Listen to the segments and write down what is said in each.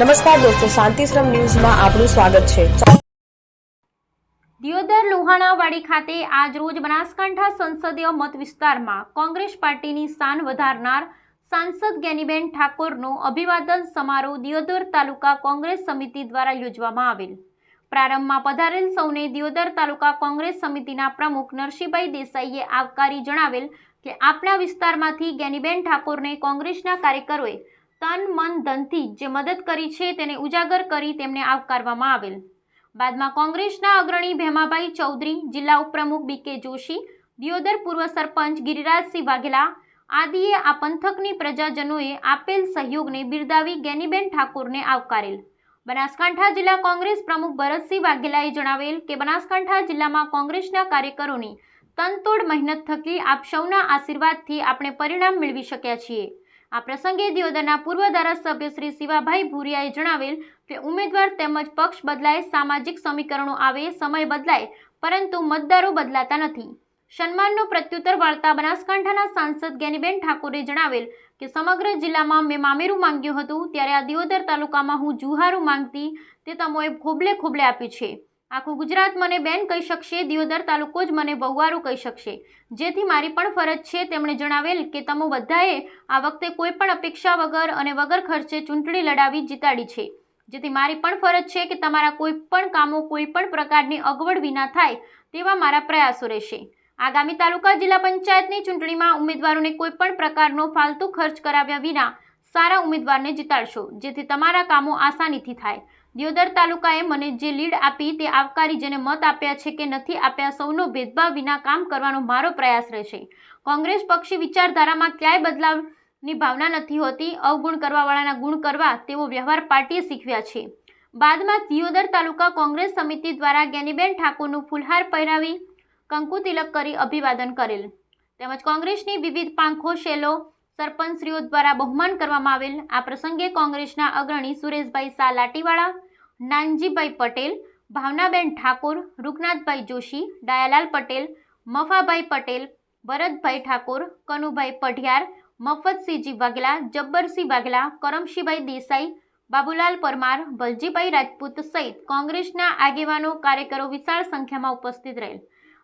નમસ્કાર દોસ્તો, શાંતિશ્રમ ન્યૂઝમાં આપનું સ્વાગત છે. દિયોદર લુહાણાવાડી ખાતે આજ બનાસકાંઠા સંસદીય મત વિસ્તારમાં કોંગ્રેસ પાર્ટીની શાન વધારનાર સાંસદ ગેનીબેન ઠાકોરનો અભિવાદન સમારોહ દિયોદર તાલુકા કોંગ્રેસ સમિતિ દ્વારા યોજવામાં આવેલ. પ્રારંભમાં પધારેલ સૌને દિયોદર તાલુકા કોંગ્રેસ સમિતિના પ્રમુખ નરસિંહભાઈ દેસાઈએ આવકારી જણાવેલ કે આપણા વિસ્તારમાંથી ગેનીબેન ઠાકોરને કોંગ્રેસના કાર્યકરોએ તન, મન, ધનથી જે મદદ કરી છે તેને ઉજાગર કરી તેમને આવકારવામાં આવેલ. બાદમાં કોંગ્રેસના અગ્રણી ભેમાભાઈ ચૌધરી, જિલ્લા ઉપપ્રમુખ બીકે જોશી, દિયોદર પૂર્વ સરપંચ ગિરિરાજસિંહ વાઘેલા આદિએ આ પંથકની પ્રજાજનોએ આપેલ સહયોગને બિરદાવી ગેનીબેન ઠાકોરને આવકારેલ. બનાસકાંઠા જિલ્લા કોંગ્રેસ પ્રમુખ ભરતસિંહ વાઘેલાએ જણાવેલ કે બનાસકાંઠા જિલ્લામાં કોંગ્રેસના કાર્યકરોની તનતોડ મહેનત થકી આપ સૌના આશીર્વાદથી આપણે પરિણામ મેળવી શક્યા છીએ. આ પ્રસંગે દિયોદરના પૂર્વ ધારાસભ્ય શ્રી શિવાભાઈ ભૂરિયાએ જણાવેલ કે ઉમેદવાર તેમજ પક્ષ બદલાય, સામાજિક સમીકરણો આવે, સમય બદલાય, પરંતુ મતદારો બદલાતા નથી. સન્માનનો પ્રત્યુત્તર વાળતા બનાસકાંઠાના સાંસદ ગેનીબેન ઠાકોરે જણાવેલ કે સમગ્ર જિલ્લામાં મેં મામેરું માંગ્યું હતું, ત્યારે આ દિયોદર તાલુકામાં હું જુહારું માંગતી તે તમોએ ખોબલે ખોબલે આપ્યું છે. આખું ગુજરાત મને બેન કહી શકશે, દિયોદર તાલુકો જ મને બહુવારું કહી શકશે. જેથી મારી પણ ફરજ છે, તેમણે જણાવેલ કે તમે બધાએ આ વખતે કોઈ પણ અપેક્ષા વગર અને વગર ખર્ચે ચૂંટણી લડાવી જીતાડી છે. જેથી મારી પણ ફરજ છે કે તમારા કોઈ પણ કામો કોઈ પણ પ્રકારની અગવડ વિના થાય તેવા મારા પ્રયાસો રહેશે. આગામી તાલુકા જિલ્લા પંચાયતની ચૂંટણીમાં ઉમેદવારોને કોઈ પણ પ્રકારનો ફાલતુ ખર્ચ કરાવ્યા વિના સારા ઉમેદવારને જીતાડશો, જેથી તમારા કામો આસાનીથી થાય. દિયોદર તાલુકાએ મને જે લીડ આપી તે આવકારી જેને મત આપ્યા છે કે નથી આપ્યા સૌનો ભેદભાવ વિના કામ કરવાનો મારો પ્રયાસ રહેશે. કોંગ્રેસ પક્ષી વિચારધારામાં ક્યાંય બદલાવની ભાવના નથી હોતી, અવગુણ કરવાવાળાના ગુણ કરવા તેવો વ્યવહાર પાર્ટીએ શીખવ્યા છે. બાદમાં દિયોદર તાલુકા કોંગ્રેસ સમિતિ દ્વારા ગેનીબેન ઠાકોરનું ફુલહાર પહેરાવી કંકુ તિલક કરી અભિવાદન કરેલ. તેમજ કોંગ્રેસની વિવિધ પાંખો, શેલો સરપંચશ્રીઓ દ્વારા બહુમાન કરવામાં આવેલ. આ પ્રસંગે કોંગ્રેસના અગ્રણી સુરેશભાઈ શાહ લાટીવાળા નાનજીભાઈ પટેલ, ભાવનાબેન ઠાકોર, રૂકનાથભાઈ જોશી, દયાલાલ પટેલ, મફાભાઈ પટેલ, ભરતભાઈ ઠાકોર, કનુભાઈ પઢિયાર, મફતસિંહજી વાઘેલા, જબ્બરસિંહ વાઘેલા, કરમશીભાઈ દેસાઈ, બાબુલાલ પરમાર, ભલજીભાઈ રાજપૂત સહિત કોંગ્રેસના આગેવાનો, કાર્યકરો વિશાળ સંખ્યામાં ઉપસ્થિત રહેલ.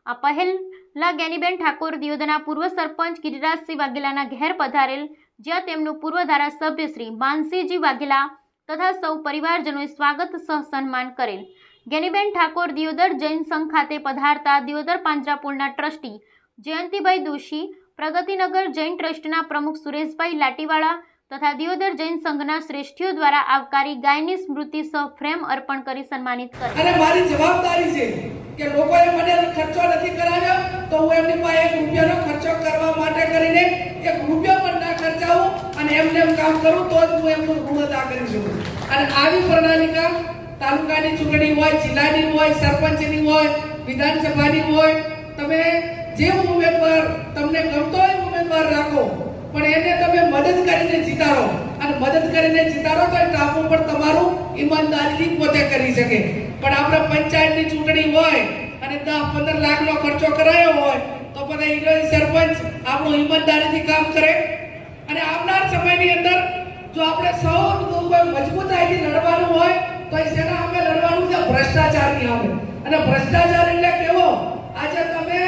આ પહેલા ગેનીબેન ઠાકોર દિયોદના પૂર્વ સરપંચ ગિરિરાજસિંહ વાઘેલાના ઘેર પધારેલ, જ્યાં તેમનું પૂર્વ ધારાસભ્ય શ્રી માનસિંહજી વાઘેલા તથા સૌ પરિવારજનોએ સ્વાગત સહ સન્માન કરેલ. ગેનીબેન ઠાકોર દિયોદર જૈન સંઘ ખાતે પધારતા દિયોદર પાંજરાપોળના ટ્રસ્ટી જયંતિભાઈ દોશી, પ્રગતિનગર જૈન ટ્રસ્ટના પ્રમુખ સુરેશભાઈ લાટીવાળા તથા દિયોદર જૈન સંઘના શ્રેષ્ઠીઓ દ્વારા આવકારી ગાયની સ્મૃતિ સહ ફ્રેમ અર્પણ કરી સન્માનિત અને મારી જવાબદારી છે કે લોકોએ મને ખર્ચો નથી કરાવ્યો, તો હું એમની પાસે એક રૂપિયાનો ખર્ચો કરવા માટે કરીને એક રૂપિયો પણ ના ખર્ચાવું અને એમને એમ કામ કરું, તો જ હું એમનું ઋણ અદા કરી શકું. અને આવી પ્રણાલિકા તાલુકાની ચૂંટણી હોય, જિલ્લાની હોય, સરપંચની હોય, વિધાનસભાની હોય, તમે જે ઉમેદવાર તમને ગમતો હોય ઉમેદવાર રાખો, પણ એને તમે મદદ કરીને જીતાડો. મદદ કરીને જીતાડો તો એ કામ તમારું ઈમાનદારીથી પોતે કરી શકે. પણ આપણે પંચાયતની ચૂંટણી હોય અને દસ પંદર લાખનો ખર્ચો કરાયો હોય, તો બધા ઈનો સરપંચ આપણું ઈમાનદારીથી કામ કરે. અને આવનાર સમયની અંદર જો આપણે સૌ મજબૂતાઈથી લડવાનું હોય, તો શેના સામે લડવાનું છે, ભ્રષ્ટાચારની આવે અને ભ્રષ્ટાચાર એટલે કેવો? આજે તમે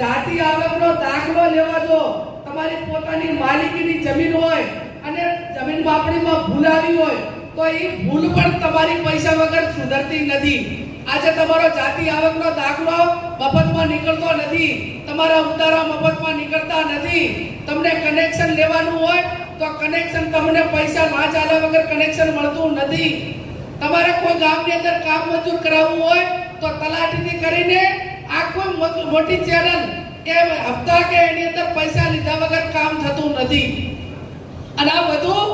જાતિ આવકનો દાખલો લેવા જો, તમારી પોતાની માલિકીની જમીન હોય અને ભૂલ આવી હોય તો એ ભૂલ પણ તમારી પૈસા વગર સુધરતી નથી. આજે તમારો જાતિ આવકનો દાખલો મફતમાં નીકળતો નથી. તમારા ઉતારા મફતમાં નીકળતા નથી. તમને કનેક્શન લેવાનું હોય તો કનેક્શન તમને પૈસા ના ચાલ્યા વગર કનેક્શન મળતું નથી. તમારે કોઈ ગામની અંદર કામ મંજૂર કરાવવું હોય તો તલાટીથી કરીને આ કોઈ મોટી ચેનલ કે હપ્તા કે એની અંદર પૈસા લીધા વગર કામ થતું નથી. અને આ બધું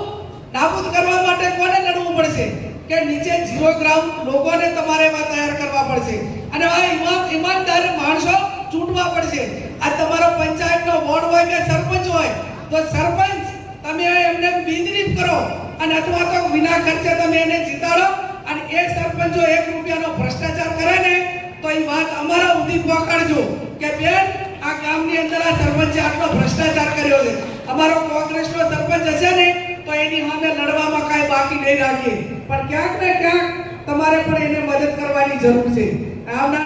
નાબૂદ કરવા માટે કોને લડવું પડશે કે નીચે ઝીરો ગ્રાઉન્ડ લોકોને તમારે એમાં તૈયાર કરવા પડશે. અને આ ઈમાન, ઈમાનદાર માણસો ચૂંટવા પડશે. આ તમારો પંચાયતનો વોર્ડ હોય કે સરપંચ હોય, તો સરપંચ તમે એમને બિનરીફ કરો. અને અથવા તો વિના ખર્ચે તમે એને જીતાડો. અને એ સરપંચો એક રૂપિયાનો ભ્રષ્ટાચાર કરે ને, તો એ વાત અમારા સુધી પહોંચાડજો. કે બેન, આ ગામની અંદર આ સરપંચે આટલો ભ્રષ્ટાચાર કર્યો છે. અમારો કોંગ્રેસનો સરપંચ હશે ને, તો એની સામે લડવામાં બાકી નહીં રાખીએ. પણ ક્યાંક ને ક્યાંક તમારે પણ એને મદદ કરવાની જરૂર છે. આવનાર